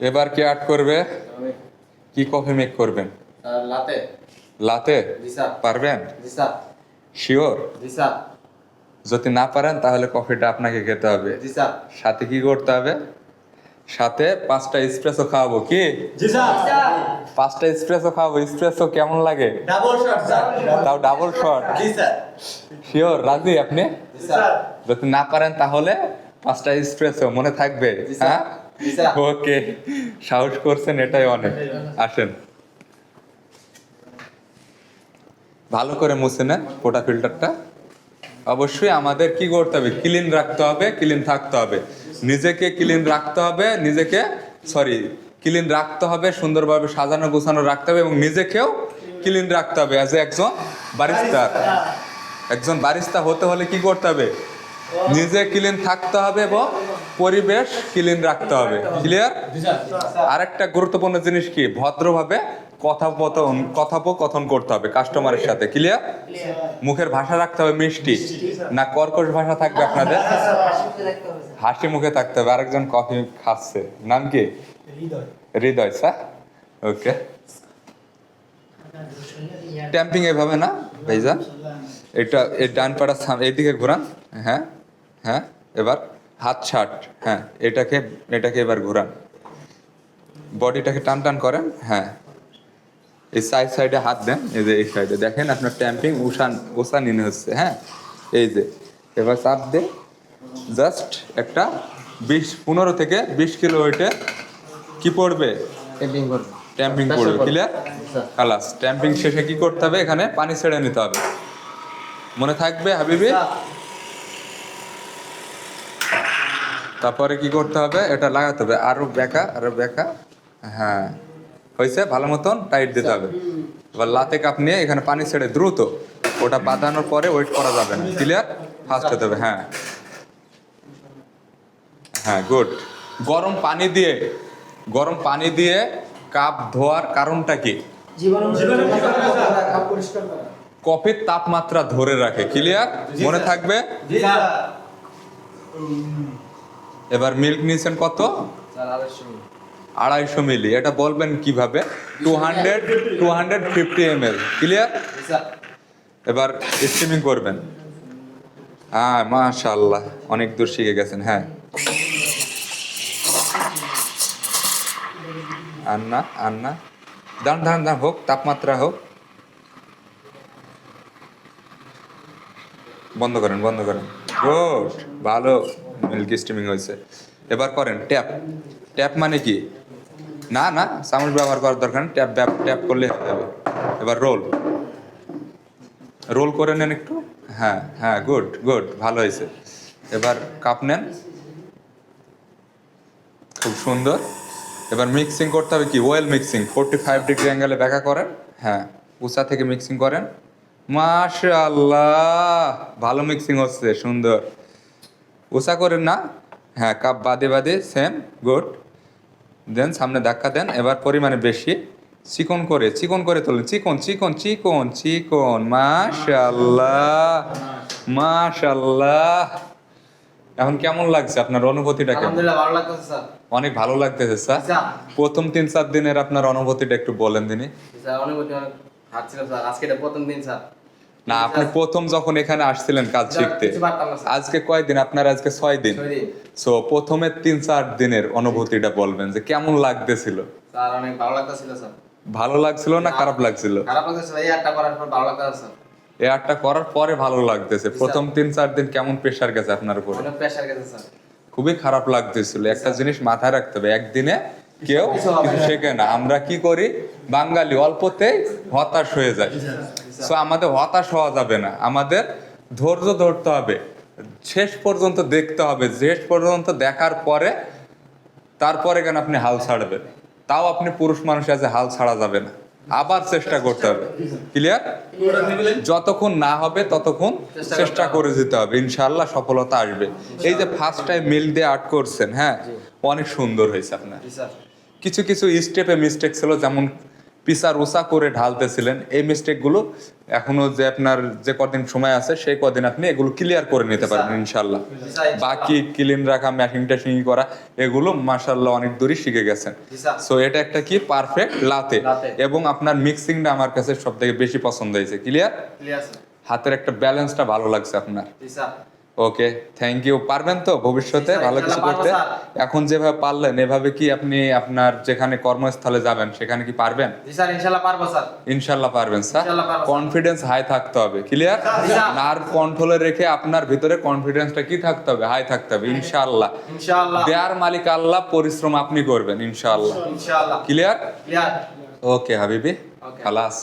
এবার কে আর্ট করবে? কি কফি মেক করবেন? লাতে লাতে পারবেন? শিওর যদি না পারেন তাহলে কফিটা আপনাকে খেতে হবে। সাথে কি করতে হবে? সাথে পাঁচটা স্প্রেসও খাওয়াবো। কি? পাঁচটা স্প্রেসও খাওয়াবো। স্প্রেসও কেমন লাগে? তাও ডাবল শট শিওর রাজি আপনি? যদি না পারেন তাহলে পাঁচটা স্প্রেসও মনে থাকবে হ্যাঁ। ওকে, সাহস করছেন এটাই অনেক। আসেন। ভালো করে মুছে নেন ফোটা ফিল্টারটা। অবশ্যই আমাদের কি করতে হবে? ক্লিন রাখতে হবে, ক্লিন থাকতে হবে। নিজেকে ক্লিন রাখতে হবে, নিজেকে, সরি, ক্লিন রাখতে হবে, সুন্দরভাবে সাজানো গোছানো রাখতে হবে এবং নিজেকেও ক্লিন রাখতে হবে অ্যাজ এ একজন বারিস্তা একজন বারিস্তা হতে হলে কি করতে হবে? নিজে ক্লিন থাকতে হবে এবং পরিবেশ ক্লিন রাখতে হবে। ক্লিয়ার আরেকটা গুরুত্বপূর্ণ জিনিস কি? ভদ্রভাবে কথাপতন কথোপকথন করতে হবে কাস্টমারের সাথে। ক্লিয়ার মুখের ভাষা রাখতে হবে মিষ্টি। না কর্কশ ভাষা থাকবে আপনাদের? হাসি মুখে থাকতে হবে। আরেকজন কফি খাচ্ছে। নাম কি? হৃদয়। স্যার? ওকে ট্যাম্পিং এভাবে না ভাইজান? এটা এই ডান পাড়া এইদিকে ঘোরান। হ্যাঁ হ্যাঁ এবার। হাত ছাট হ্যাঁ এটাকে এটাকে এবার ঘোরান। বডিটাকে টান টান করেন হ্যাঁ। এই সাইড সাইডে হাত দেন এই যে এই সাইডে দেখেন আপনার ট্যাম্পিং উষান উষান ইন হচ্ছে হ্যাঁ। এই যে এবার চাপ দে জাস্ট একটা বিশ পনেরো থেকে বিশ কিলো ওয়েটে কি পড়বে? ট্যাম্পিং পড়বে। ক্লিয়ার। খালাস ট্যাম্পিং শেষে কি করতে হবে? এখানে পানি ছেড়ে নিতে হবে। মনে থাকবে হাবিবি? তারপরে কি করতে হবে? এটা লাগাতে হবে। আরও বেকা আরও বেকা। হ্যাঁ। হয়েছে? ভালো মতন? টাইট দিতে হবে। এবার লাতে কাপ নিয়ে এখানে পানি ছেড়ে দ্রুত ওটা বাঁধানোর পরে ওয়েট করা যাবে না। ক্লিয়ার ফার্স্ট হতে হবে। হ্যাঁ। হ্যাঁ গুড গরম পানি দিয়ে, গরম পানি দিয়ে কাপ ধোয়ার কারণটা কি? কফির তাপমাত্রা ধরে রাখে। ক্লিয়ার মনে থাকবে? এবার মিল্ক নিয়েছেন কত? আড়াইশো মিলি। এটা বলবেন কীভাবে? Two hundred two hundred fifty ML clear clear এবার স্টিমিং করবেন। হ্যাঁ মাশাল্লাহ অনেক দূর শিখে গেছেন হ্যাঁ। আন্না আন্না। দান দান দান হোক, তাপমাত্রা হোক। বন্ধ করেন বন্ধ করেন। গুড, ভালো। মিল্কি স্টিমিং হয়েছে। এবার করেন ট্যাপ ট্যাপ মানে কি? না না চামচ ব্যবহার করার দরকার ট্যাপ ট্যাপ করলে যাবে। এবার রোল রোল করে নেন একটু। হ্যাঁ হ্যাঁ গুড গুড ভালো হয়েছে। এবার কাপ নেন। খুব সুন্দর। এবার মিক্সিং করতে হবে কি? Well mixing forty five degree অ্যাঙ্গেলে ব্যাকা করেন। হ্যাঁ উষা থেকে মিক্সিং করেন। মাশাআল্লাহ! ভালো মিক্সিং হচ্ছে, সুন্দর। উষা করেন না। হ্যাঁ কাপ বাদে বাদে সেম গুড। দেন সামনে ধাক্কা দেন এবার পরিমাণে বেশি। চিকন করে চিকন করে তোলেন চিকন চিকন চিকন চিকন। মাশাআল্লাহ মাশাআল্লাহ। এখন কেমন লাগছে আপনার অনুভূতিটা কেমন? অনেক ভালো লাগতেছে স্যার। স্যার। প্রথম তিন চার দিনের আপনার অনুভূতিটা একটু বলেন দিনই জি অনুভূতি স্যার। আজকে প্রথম দিন স্যার। না আপনি প্রথম যখন এখানে আসছিলেন কাজ শিখতে। আজকে কয়দিন আপনার আজকে ছয় দিন। সো প্রথমের তিন চার দিনের অনুভূতিটা বলবেন যে কেমন লাগতেছিল। স্যার অনেক ভালো লাগতেছিল স্যার। ভালো লাগছিল না খারাপ লাগছিল? খারাপ লাগতেছিল এই আটটা করার পর ভালো লাগতেছে এই আর্টটা করার পরে ভালো লাগতেছে। প্রথম তিন চার দিন কেমন প্রেশার গেছে আপনার উপরে? অনেক প্রেশার গেছে স্যার। খুবই খারাপ লাগতেছিল। একটা জিনিস মাথায় রাখতে হবে একদিনে কেউ কিছু। শেখে না। আমরা কি করি? বাঙালি অল্পতেই হতাশ হয়ে যায় সো আমাদের হতাশ হওয়া যাবে না। আমাদের ধৈর্য ধরতে হবে। শেষ পর্যন্ত দেখতে হবে। শেষ পর্যন্ত দেখার পরে তারপরে কেন আপনি হাল ছাড়বেন? তাও আপনি পুরুষ মানুষ আছে হাল ছাড়া যাবে না। আবার চেষ্টা করতে হবে। ক্লিয়ার যতক্ষণ না হবে ততক্ষণ চেষ্টা চেষ্টা করে যেতে হবে। ইনশাল্লাহ সফলতা আসবে। এই যে ফার্স্ট টাইম মিল দিয়ে আর্ট করছেন হ্যাঁ? অনেক সুন্দর হয়েছে আপনার। কিছু কিছু স্টেপে মিস্টেক ছিল যেমন পিসা রোসা করে ঢালতেছিলেন। এই মিস্টেকগুলো এখনও যে আপনার যে কদিন সময় আছে সেই কদিন আপনি এগুলো ক্লিয়ার করে নিতে পারবেন ইনশাল্লাহ। বাকি ক্লিন রাখা ম্যাশিং ট্যাশিং করা এগুলো মাশাল্লাহ অনেক দূরই শিখে গেছেন। সো এটা একটা কি? Perfect latte. এবং আপনার মিক্সিংটা আমার কাছে সব থেকে বেশি পছন্দ হয়েছে। ক্লিয়ার হাতের একটা ব্যালেন্সটা ভালো লাগছে আপনার। ওকে থ্যাংক ইউ পারবেন তো ভবিষ্যতে ভালো কিছু করতে? এখন যেভাবে পারলেন এভাবে কি আপনি আপনার যেখানে কর্মস্থলে যাবেন সেখানে কি পারবেন? স্যার ইনশাল্লাহ পারব স্যার। ইনশাল্লাহ পারবেন স্যার। ইনশাল্লাহ। কনফিডেন্স হাই থাকতে হবে ক্লিয়ার নার্ভ কন্ট্রোলে রেখে আপনার ভিতরে কনফিডেন্সটা কি থাকতে হবে? হাই থাকতে হবে ইনশাআল্লাহ ইনশাআল্লাহ দেয়ার মালিক আল্লাহ পরিশ্রম আপনি করবেন ইনশাআল্লাহ ইনশাআল্লাহ ক্লিয়ার ক্লিয়ার ওকে হাবিবি. খালাস।